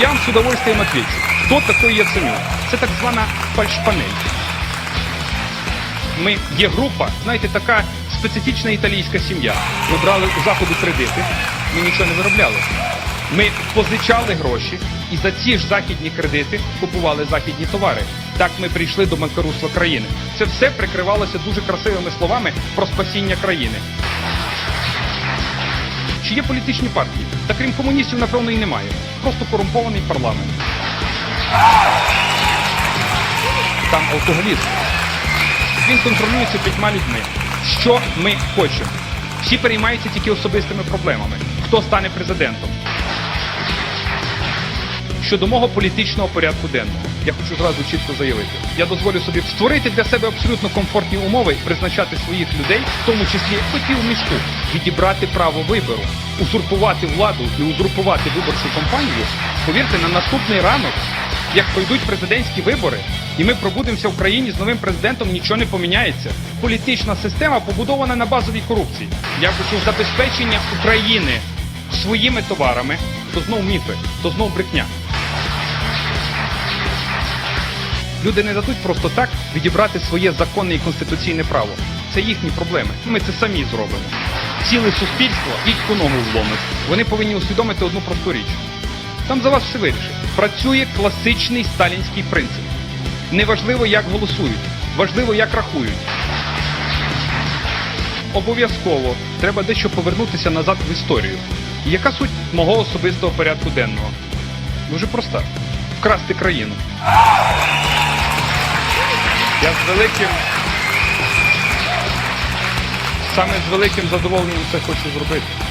Я вам с удовольствием отвечу. Кто такой Яценюк? Це так звана фальшпанель. Ми є група, знаєте, така специфічна італійська сім'я. Ми брали у заходу кредити, ми нічого не виробляли. Ми позичали гроші і за ці ж західні кредити купували західні товари. Так ми прийшли до банкрутства країни. Це все прикривалося дуже красивими словами про спасіння країни. Чи є політичні партії? Та крім комуністів, напевно, і немає. Просто корумпований парламент. Там алкоголізм. Він контролюється п'ятьма людьми. Що ми хочемо? Всі переймаються тільки особистими проблемами. Хто стане президентом? Щодо мого політичного порядку денного, я хочу зразу чітко заявити. Я дозволю собі створити для себе абсолютно комфортні умови, призначати своїх людей, в тому числі хотів мішку, відібрати право вибору, узурпувати владу і узурпувати виборчу кампанію. Повірте, на наступний ранок, як пройдуть президентські вибори, і ми пробудемося в країні з новим президентом, нічого не поміняється. Політична система побудована на базовій корупції. Я хочу забезпечення України своїми товарами, то знов міфи, то знов брехня. Люди не дадуть просто так відібрати своє законне і конституційне право. Це їхні проблеми. Ми це самі зробимо. Ціле суспільство дідьку ногу вломить. Вони повинні усвідомити одну просту річ. Там за вас все вирішить. Працює класичний сталінський принцип. Неважливо, як голосують, важливо, як рахують. Обов'язково треба дещо повернутися назад в історію. Яка суть мого особистого порядку денного? Дуже проста: вкрасти країну. Великим. Саме з великим задоволенням це хочу зробити.